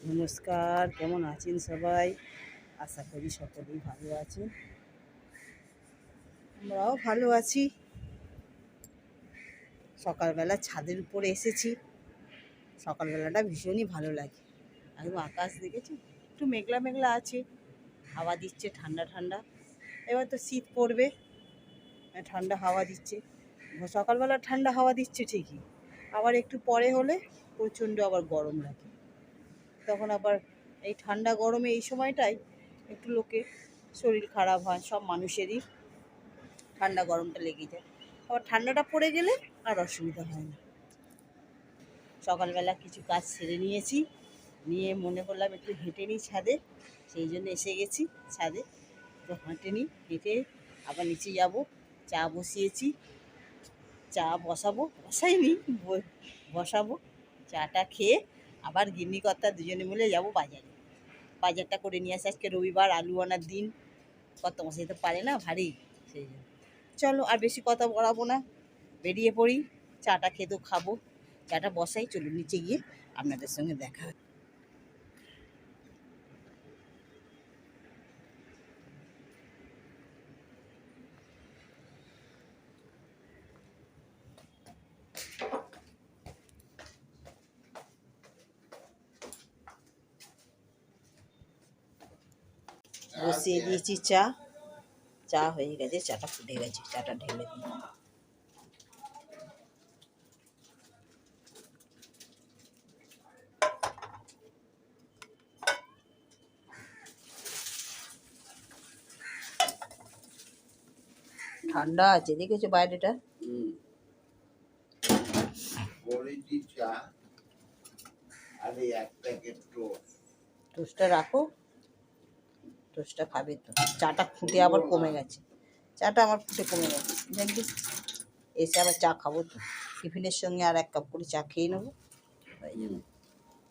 নমস্কার, কেমন আছেন সবাই? আশা করি সকলেই ভালো আছেন। আমরাও ভালো আছি। সকালবেলা ছাদের উপরে এসেছি। সকালবেলাটা ভীষণই ভালো লাগে। একদম আকাশ দেখেছি একটু মেঘলা মেঘলা আছে। হাওয়া দিচ্ছে ঠান্ডা ঠান্ডা। এবার তো শীত পড়বে। ঠান্ডা হাওয়া দিচ্ছে। সকালবেলা ঠান্ডা হাওয়া দিচ্ছে ঠিকই। আবার একটু পরে হলে প্রচণ্ড আবার গরম লাগে। তখন আবার এই ঠান্ডা গরমে এই সময়টাই একটু লোকে শরীর খারাপ হয়, সব মানুষেরই ঠান্ডা গরমটা লেগে যায়। আবার ঠান্ডাটা পড়ে গেলে আর অসুবিধা হয় না। সকালবেলা কিছু কাজ সেরে নিয়েছি, নিয়ে মনে করলাম একটু হেঁটে নিই ছাদে, সেই জন্য এসে গেছি ছাদে। তো হেঁটে নিই হেঁটে আবার নিচে যাব, চা বসিয়েছি, চা বসাবো, বসাইনি বসাবো, চাটা খেয়ে আবার গিন্নি কর্তা দুজনে মিলে যাব বাজারে। বাজারটা করে নিয়ে আসি আজকে রবিবার, আলু আনার দিন। কত মশাই তো পারে না? ভারী। সেই জন্য। চলো, আর বেশি কথা বলাবো না। বেরিয়ে পড়ি, চাটা খেতেও খাব। চাটা বসাই চলুন নিচে গিয়ে আপনাদের সঙ্গে দেখা হবে। বসিয়ে দিয়েছি চা। চা হয়ে গেছে চাটা ফুটে গেছে চাটা ঢেলে দিই ঠান্ডা আছে দেখেছ বাইরেটা? টোস্টটা রাখো। টোস্টটা খাবে তো। চাটা ফুটে আবার কমে গেছে। চাটা আমার ফুটে কমে গেছে। দেখবি? এসে আবার চা খাব তো। টিফিনের সঙ্গে আর এক কাপ করে চা খেয়ে নেব।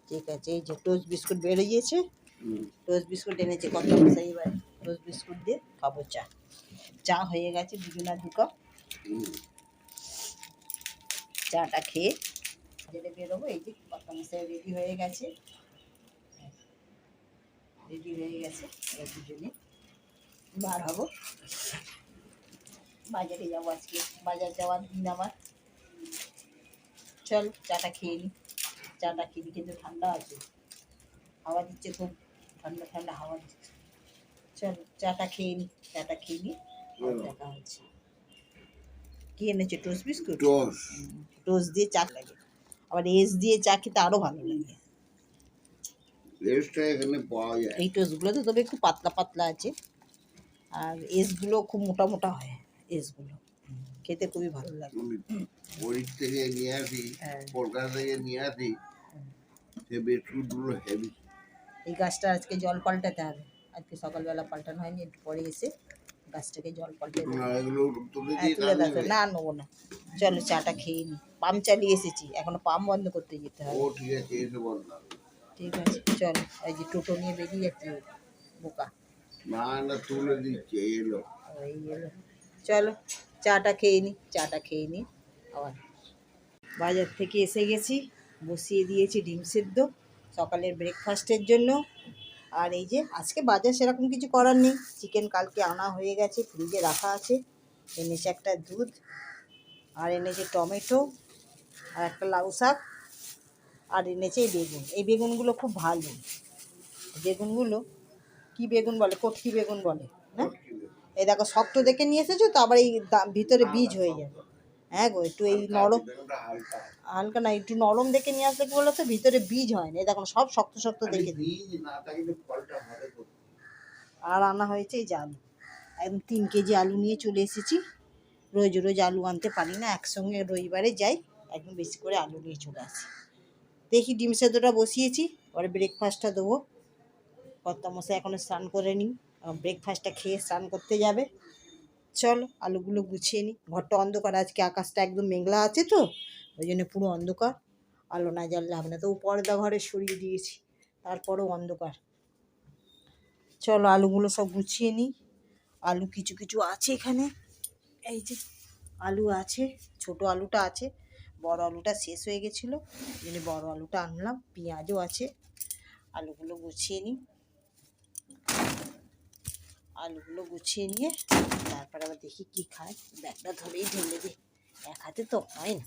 ঠিক আছে এই যে টোস্ট বিস্কুট বেরিয়েছে। টোস্ট বিস্কুট এনেছে কত এবার? টোস্ট বিস্কুট দিয়ে খাব চা। চা হয়ে গেছে দুজনা দু কাপ। চাটা খেয়ে যেটা বেরোবো। এই যে কত মশাই রেডি হয়ে গেছে। রেডি হয়ে গেছে দুজনে। বার হব। বাজারে যাব আজকে। বাজার যাওয়ার দিন আমার। চল চাটা খেয়ে নি। চাটা খেয়ে কিন্তু ঠান্ডা আছে। হাওয়া দিচ্ছে খুব। ঠান্ডা ঠান্ডা হাওয়া দিচ্ছে। চল চাটা খেয়ে নি। চাটা খেয়ে নি। আবার দেখা হচ্ছে। কি এনেছে? Toast biscuit? টোস্ট দিয়ে চা লাগে। আবার এস দিয়ে চা খেতে আরও ভালো লাগে। টেস্টটা এখানে পাওয়া যায়। এই টোস্টগুলো তবে খুব পাতলা পাতলা আছে। আর এসগুলো খুব মোটা মোটা হয় এসগুলো খেতে খুবই ভালো লাগে। আমি থেকে নিয়ে আসি হ্যাঁ। কলকাতা থেকে নিয়ে আসি সে বিস্কুটগুলো হেভি এই গাছটা আজকে জল পাল্টাতে হবে। আজকে সকালবেলা পাল্টানো হয়নি একটু পরে এসে গাছটাকে জল পাল্টে হ্যাঁ না নেবে? না। চলো চাটা খেয়ে নি। পাম্প চালিয়ে এসেছি এখনও পাম্প বন্ধ করতে যেতে ও হবে ঠিক আছে এসে না ঠিক আছে চল এই যে টোটো নিয়ে বেরিয়ে যাচ্ছি বোকা। না না তুলে দিচ্ছে এলো। ওই এলো। চলো চাটা খেয়ে নি চাটা খেয়ে নি আবার বাজার থেকে এসে গেছি বসিয়ে দিয়েছি ডিম সেদ্ধ সকালের ব্রেকফাস্টের জন্য। আর এই যে আজকে বাজার সেরকম কিছু করার নেই চিকেন কালকে আনা হয়ে গেছে ফ্রিজে রাখা আছে এনেছে একটা দুধ আর এনেছে টমেটো আর একটা লাউ শাক। আর এনেছে এই বেগুন। এই বেগুনগুলো খুব ভালো। বেগুনগুলো কি বেগুন বলে? কটকি বেগুন বলে হ্যাঁ এই দেখো শক্ত দেখে নিয়ে এসেছ তো আবার এই ভিতরে বীজ হয়ে যাবে। হ্যাঁ গো একটু এই নরম হালকা না একটু নরম দেখে নিয়ে আসলে কি বলো তো ভিতরে বীজ হয় না। এই দেখো সব শক্ত শক্ত দেখে? আর আনা হয়েছে এই আলু। একদম তিন কেজি আলু নিয়ে চলে এসেছি। রোজ রোজ আলু আনতে পারি না একসঙ্গে রবিবারে যাই একদম বেশি করে আলু নিয়ে চলে আসি। দেখি ডিম সেদ্ধটা বসিয়েছি, পরে ব্রেকফাস্টটা দেবো। কর্তামশাই এখনও স্নান করে নিই ব্রেকফাস্টটা খেয়ে স্নান করতে যাবে। চলো, আলুগুলো গুছিয়ে নিই। ঘরটা অন্ধকার, আজকে আকাশটা একদম মেঘলা আছে তো, ওই জন্য পুরো অন্ধকার। আলো না জ্বাললে হবে না তো পর্দা ঘরে সরিয়ে দিয়েছি, তারপরেও অন্ধকার। চলো, আলুগুলো সব গুছিয়ে নিই। আলু কিছু কিছু আছে এখানে, এই যে আলু আছে, ছোট আলুটা আছে। বড় আলুটা শেষ হয়ে গেছিল। এই বড় আলুটা আনলাম, পেঁয়াজও আছে। আলুগুলো গুছিয়ে নিই। আলুগুলো গুছিয়ে নিয়ে তারপরে আবার দেখি কি খায়। ব্যাগটা ধরেই ঢেলে দিই। এক হাতে তো হয় না।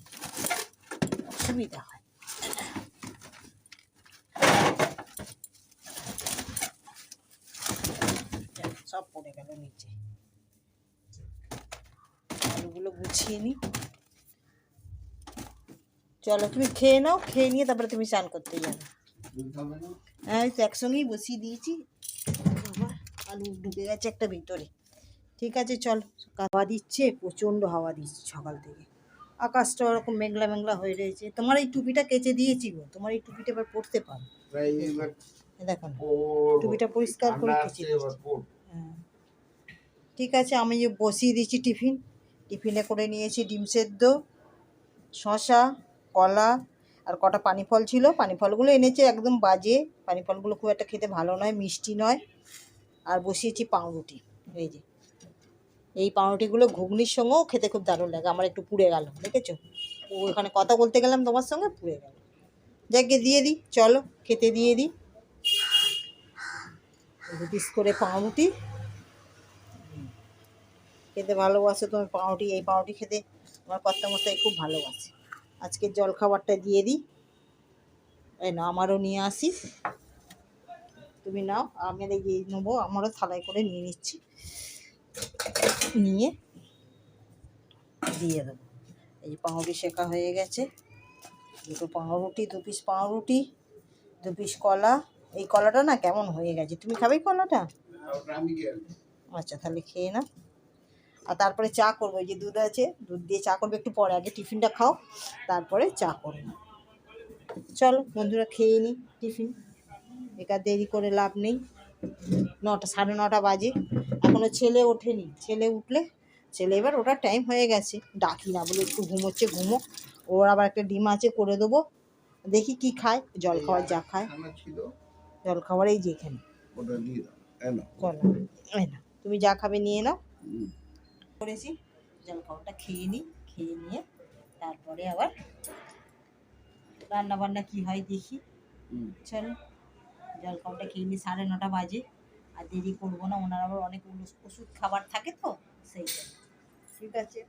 অসুবিধা হয়। সব পড়ে গেল নিচে। আলুগুলো গুছিয়ে নিই। চলো, তুমি খেয়ে নাও, খেয়ে নিয়ে তারপরে তুমি স্নান করতে যাবে হ্যাঁ তো একসঙ্গেই বসিয়ে দিয়েছি। আলু ঢুকে গেছে একটা ভিতরে। ঠিক আছে, চল। হাওয়া দিচ্ছে, প্রচণ্ড হাওয়া দিচ্ছে সকাল থেকে। আকাশটা ওরকম মেঘলা মেঘলা হয়ে রয়েছে। তোমার এই টুপিটা কেচে দিয়েছি গো। তোমার এই টুপিটা এবার পরতে পারো। দেখো টুপিটা পরিষ্কার করে কেচে। হ্যাঁ। ঠিক আছে, আমি বসিয়ে দিয়েছি টিফিন। টিফিনে করে নিয়েছি ডিম সেদ্ধ শশা কলা আর কটা পানি ফল ছিল পানি ফলগুলো এনেছে, একদম বাজে। পানি ফলগুলো খুব একটা খেতে ভালো নয়, মিষ্টি নয়। আর বসিয়েছি পাউরুটি, এই যে। এই পাউরুটিগুলো ঘুগনির সঙ্গেও খেতে খুব দারুণ লাগে, আমার একটু পুড়ে গেল, দেখেছ? ও এখানে কথা বলতে গেলাম তোমার সঙ্গে, পুড়ে গেল। যাকে দিয়ে দিই, চলো, খেতে দিয়ে দিই। দু পিস করে পাউরুটি। খেতে ভালোবাসো তুমি পাউরুটি, এই পাউরুটি খেতে আমার কর্তা মশাই খুব ভালোবাসে। আজকে জলখাবারটা দিয়ে দিই। এই না আমারও নিয়ে আসিস তুমি নাও আমি এই যে নেব আমারও থালায় করে নিয়ে নিচ্ছি। নিয়ে দিয়ে দেবো। এই যে পাউরুটি শেখা হয়ে গেছে। দুটো পাউরুটি দু পিস পাউরুটি দু পিস কলা। এই কলাটা না কেমন হয়ে গেছে? তুমি খাবে কলাটা? আসব। আচ্ছা তাহলে খেয়ে না আর তারপরে চা করব এই যে দুধ আছে দুধ দিয়ে চা করব একটু পরে আগে টিফিনটা খাও তারপরে চা করব। চলো বন্ধুরা খেয়ে নিই টিফিন। বেকার দেরি করে লাভ নেই। নটা সাড়ে নটা বাজে। এখনও ছেলে ওঠেনি। ছেলে উঠলে ছেলে এবার ওটার টাইম হয়ে গেছে। ডাকি না বলে একটু ঘুমোচ্ছে ঘুমো। ওর আবার একটা ডিম আছে করে দেবো। দেখি কি খায় জল খাবার যা খায়। জল খাবার এই যে এখানে ওটা দিয়ে দাও। এই নাও। কলা এই না তুমি যা খাবে নিয়ে নাও। করেছি। জলখাবারটা খেয়ে নিই খেয়ে নিয়ে তারপরে আবার রান্না বান্না কি হয় দেখি। চলো জলখাবারটা খেয়ে নিই সাড়ে নটা বাজে। আর দেরি করব না ওনার আবার অনেক ওষুধ- ওষুধ খাবার থাকে তো সেই জন্য। ঠিক আছে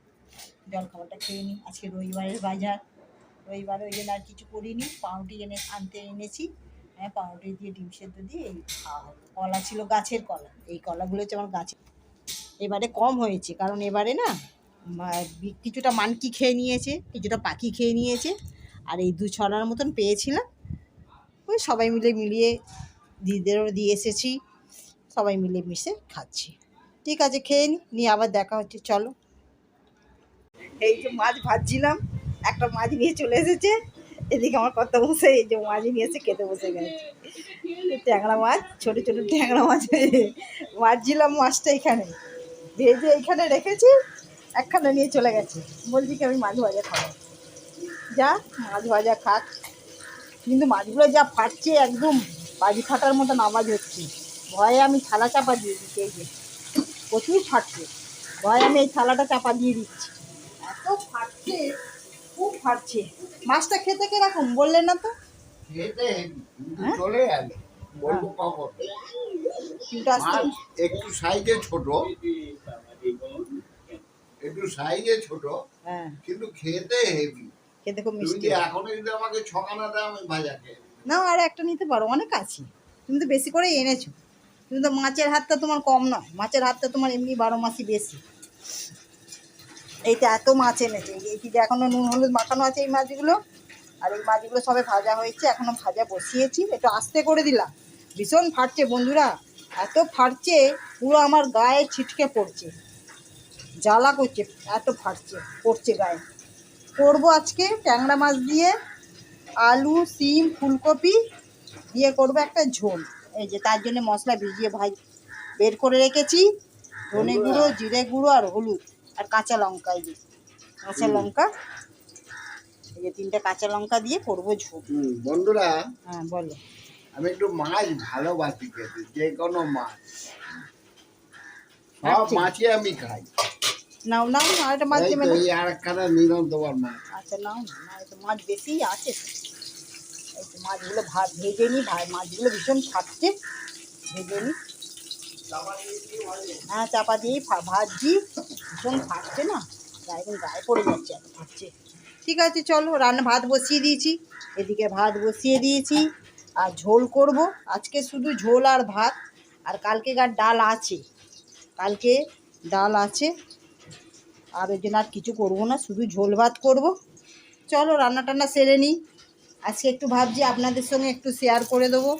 জলখাবারটা খেয়ে নিই। আজকে রবিবারের বাজার। রবিবারে ওই জন্য আর কিছু করিনি পাউরুটি এনে আনতে এনেছি। হ্যাঁ পাউরুটি দিয়ে ডিম সেদ্ধ দিয়ে এই খাওয়া কলা ছিল গাছের কলা এই কলাগুলো হচ্ছে আমার গাছে এবারে কম হয়েছে, কারণ এবারে না কিছুটা মানকি খেয়ে নিয়েছে, কিছুটা পাখি খেয়ে নিয়েছে, আর এই দু ছড়ার মতন পেয়েছিলাম। ওই সবাই মিলে মিলিয়ে দিদিদেরও দিয়ে এসেছি, সবাই মিলে মিশে খাচ্ছি। ঠিক আছে, খেয়ে নি, নিয়ে আবার দেখা হচ্ছে, চলো। এই যে মাছ ভাজছিলাম, একটা মাছ নিয়ে চলে এসেছে, এদিকে আমার কত বসে, এই যে মাছ নিয়ে এসে খেতে বসে গেছে। ট্যাংরা মাছ, ছোট ছোট ট্যাংরা মাছ, ভাজছিলাম মাছটা এখানে। ভেজে এইখানে রেখেছি একখানা নিয়ে চলে গেছে। বলছি কি আমি মাছ ভাজা খাব। যা মাছ ভাজা খাক। কিন্তু মাছগুলো যা ফাটছে একদম বাজি ফাটার মতন আওয়াজ হচ্ছে। ভয়ে আমি থালা চাপা দিয়ে দিচ্ছি এই যে। প্রচুর ফাটছে। ভয়ে আমি এই থালাটা চাপা দিয়ে দিচ্ছি। এত ফাটছে খুব ফাটছে। মাছটা খেতে কীরকম? বললেন না তো। খেতে হ্যাঁ? চলে গেলে। বলব কখন আজকে মাছ একটু সাইজে ছোট একটু সাইজে ছোট হ্যাঁ। কিন্তু খেতে হেভি খেতে খুব মিষ্টি এখনও যদি আমাকে ছকানা দাও আমি ভাজা খেয়ে না আর একটা নিতে পারো অনেক আছে। তুমি তো বেশি করে এনেছো। তুমি তো মাছের হাতটা তোমার কম নয়। মাছের হাতটা তোমার এমনি বারো মাসই বেশি। এইটা এত মাছ এনেছে। এই যে এখনও নুন হলুদ মাখানো আছে এই মাছগুলো। আর এই মাছগুলো সবে ভাজা হয়েছে। এখনও ভাজা বসিয়েছি। একটু আস্তে করে দিলাম। ভীষণ ফাটছে বন্ধুরা এত ফাটছে পুরো আমার গায়ে ছিটকে পড়ছে। জ্বালা করছে এত ফাটছে পড়ছে গায়ে। করব আজকে ট্যাংরা মাছ দিয়ে আলু সিম ফুলকপি দিয়ে করব একটা ঝোল। এই যে তার জন্য মশলা ভিজিয়ে ভাই বের করে রেখেছি। ধনে গুঁড়ো জিরে গুঁড়ো আর হলুদ আর কাঁচা লঙ্কা এই যে কাঁচা লঙ্কা। এই যে তিনটে কাঁচা লঙ্কা দিয়ে করব ঝোল। বন্ধুরা হ্যাঁ বলো। আমি একটু মাছ ভালোবাসি খেতে যে কোনো মাছ। সব। মাছই আমি খাই। নাও নাও মাছ এই নিলাম তোমার মাছ। আচ্ছা নাও না না এটা মাছ বেশি আছে। তো। মাছগুলো ভাত ভেজে নিই ভা- মাছগুলো ভীষণ ফাটছে। ভেজে নিই হ্যাঁ চাপা দিয়েই ভীষণ ফাটছে না? গায়ে এখন গায়ে পড়ে যাচ্ছে এত ফাটছে। ঠিক আছে চলো রান্না ভাত বসিয়ে দিয়েছি। এদিকে ভাত বসিয়ে দিয়েছি। আর ঝোল করব। আজকে শুধু ঝোল আর ভাত। আর কালকেকার ডাল আছে। কালকে ডাল আছে। আর ওই জন্য আর কিছু করব না। শুধু ঝোল ভাত করব। চলো রান্না টান্না সেরে নিই। আজকে একটু ভাবছি আপনাদের সঙ্গে একটু শেয়ার করে দেবো।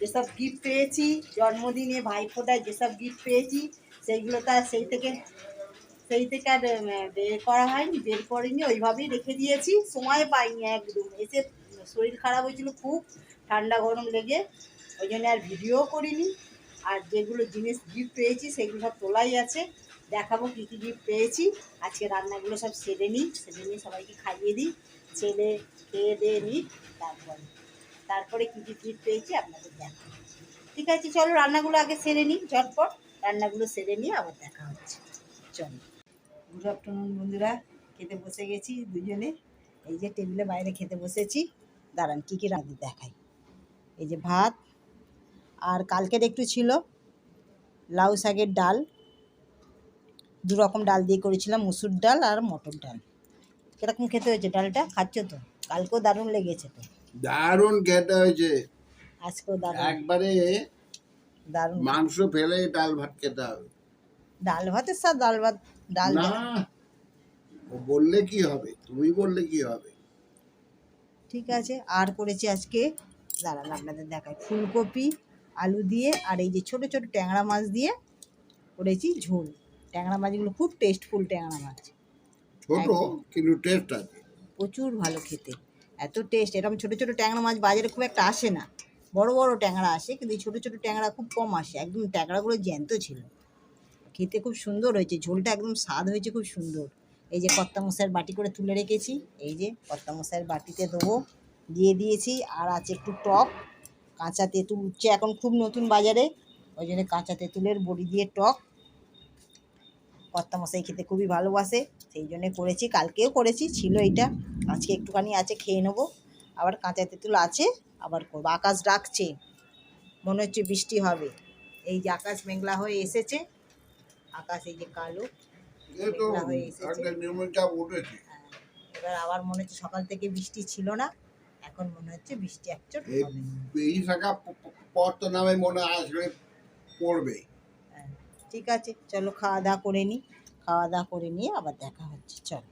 যেসব গিফট পেয়েছি, জন্মদিনে ভাইফোঁটায় যেসব গিফট পেয়েছি, সেইগুলো তো আর সেই থেকে সেই থেকে আর বের করা হয়নি, বের করিনি, ওইভাবেই রেখে দিয়েছি, সময় পাইনি একদম। এসে শরীর খারাপ হয়েছিল খুব, ঠান্ডা গরম লেগে, ওই জন্য আর ভিডিও করিনি। আর যেগুলো জিনিস গিফট পেয়েছি, সেগুলো সব তোলাই আছে। দেখাবো কী কী গিফট পেয়েছি। আজকে রান্নাগুলো সব সেরে নিই, সেরে নিয়ে সবাইকে খাইয়ে দিই, ছেলে খেয়ে দিয়ে নিই, তারপরে তারপরে কী কী গিফট পেয়েছি আপনাদের দেখাবো। ঠিক আছে, চলো রান্নাগুলো আগে সেরে নিই, ঝটপট। রান্নাগুলো সেরে নিয়ে আবার দেখা হচ্ছে। চলো। গুড আফটারনুন বন্ধুরা খেতে বসে গেছি দুজনে। এই যে টেবিলে বাইরে খেতে বসেছি। দাঁড়ান কী কী রাঁধি দেখাই। এই যে ভাত আর কালকের একটু ছিল লাউ শাকের ডাল। দু রকম ডাল দিয়ে করেছিলাম মুসুর ডাল আর মটর ডাল। কীরকম খেতে হয়েছে ডালটা? খাচ্ছ তো? কালকেও দারুণ লেগেছে তো। দারুণ খেতে হয়েছে। আজকেও দারুণ। একবারে দারুণ। মাংস ফেলে ডাল ভাত খেতে হবে। ডাল ভাতের স্বাদ ডাল ভাত ডাল না। ও বললে কি হবে? তুমি বললে কি হবে? ঠিক আছে আর করেছি আজকে দাঁড়ান আপনাদের দেখায় ফুলকপি আলু দিয়ে আর এই যে ছোট ছোট ট্যাংরা মাছ দিয়ে করেছি ঝোল। ট্যাংরা মাছগুলো খুব টেস্টফুল ট্যাংরা মাছ। ছোট কিন্তু টেস্ট আছে। প্রচুর ভালো খেতে। এত টেস্ট এরকম ছোট ছোট ট্যাংরা মাছ বাজারে খুব একটা আসে না। বড় বড় ট্যাংরা আসে কিন্তু ছোট ছোট ট্যাংরা খুব কম আসে। একদম ট্যাংরাগুলো জ্যান্ত ছিল। খেতে খুব সুন্দর হয়েছে। ঝোলটা একদম স্বাদ হয়েছে খুব সুন্দর। এই যে কর্তা মশাইয়ের বাটি করে তুলে রেখেছি। এই যে কর্তা মশাইয়ের বাটিতে দেবো। দিয়ে দিয়েছি। আর আছে একটু টক। কাঁচা তেঁতুল উঠছে এখন খুব নতুন বাজারে। ওই জন্য কাঁচা তেঁতুলের বড়ি দিয়ে টক। কর্তা মশাই খেতে খুবই ভালোবাসে। সেই জন্যে করেছি। কালকেও করেছি। ছিল এটা আজকে একটুখানি আছে, খেয়ে নেব। আবার কাঁচা তেঁতুল আছে। আবার করব। আকাশ ডাকছে। মনে হচ্ছে বৃষ্টি হবে। এই যে আকাশ মেঘলা হয়ে এসেছে। আকাশ যে কালো হয়ে এবার আবার মনে হচ্ছে সকাল থেকে বৃষ্টি ছিল না এখন মনে হচ্ছে বৃষ্টি একচোট এই থাকা প- প- নামে মনে আসবে পড়বে। হ্যাঁ, ঠিক আছে চলো খাওয়া দাওয়া করে নিই খাওয়া দাওয়া করে নিয়ে আবার দেখা হচ্ছে চলো।